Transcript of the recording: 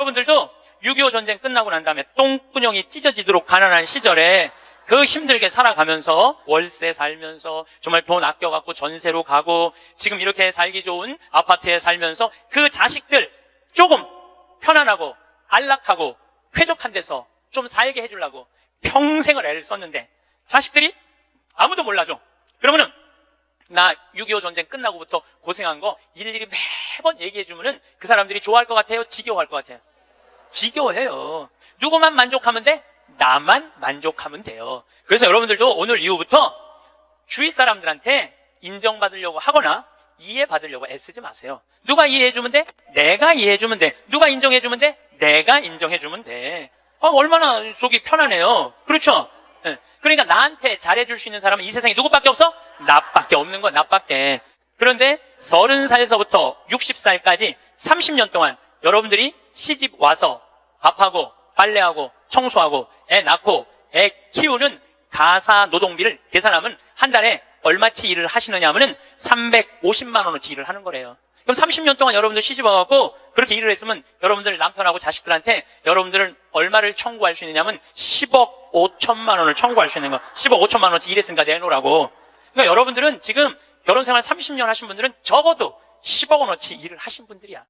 여러분들도 6.25 전쟁 끝나고 난 다음에 똥구녕이 찢어지도록 가난한 시절에 그 힘들게 살아가면서 월세 살면서 정말 돈 아껴갖고 전세로 가고 지금 이렇게 살기 좋은 아파트에 살면서 그 자식들 조금 편안하고 안락하고 쾌적한 데서 좀 살게 해주려고 평생을 애를 썼는데 자식들이 아무도 몰라줘. 그러면은 나 6.25 전쟁 끝나고부터 고생한 거 일일이 매번 얘기해주면은 그 사람들이 좋아할 것 같아요? 지겨워할 것 같아요? 지겨워해요. 누구만 만족하면 돼? 나만 만족하면 돼요. 그래서 여러분들도 오늘 이후부터 주위 사람들한테 인정받으려고 하거나 이해받으려고 애쓰지 마세요. 누가 이해해주면 돼? 내가 이해해주면 돼. 누가 인정해주면 돼? 내가 인정해주면 돼. 아, 얼마나 속이 편하네요. 그렇죠? 예. 그러니까 나한테 잘해줄 수 있는 사람은 이 세상에 누구밖에 없어? 나밖에 없는 거야, 나밖에. 그런데 서른 살서부터 60살까지 30년 동안 여러분들이 시집 와서 밥하고 빨래하고 청소하고 애 낳고 애 키우는 가사 노동비를 계산하면 한 달에 얼마치 일을 하시느냐 하면은 350만 원어치 일을 하는 거래요. 그럼 30년 동안 여러분들 시집 와갖고 그렇게 일을 했으면 여러분들 남편하고 자식들한테 여러분들은 얼마를 청구할 수 있느냐면 10억 5천만 원을 청구할 수 있는 거. 10억 5천만 원어치 일했으니까 내놓으라고. 그러니까 여러분들은 지금 결혼 생활 30년 하신 분들은 적어도 10억 원어치 일을 하신 분들이야.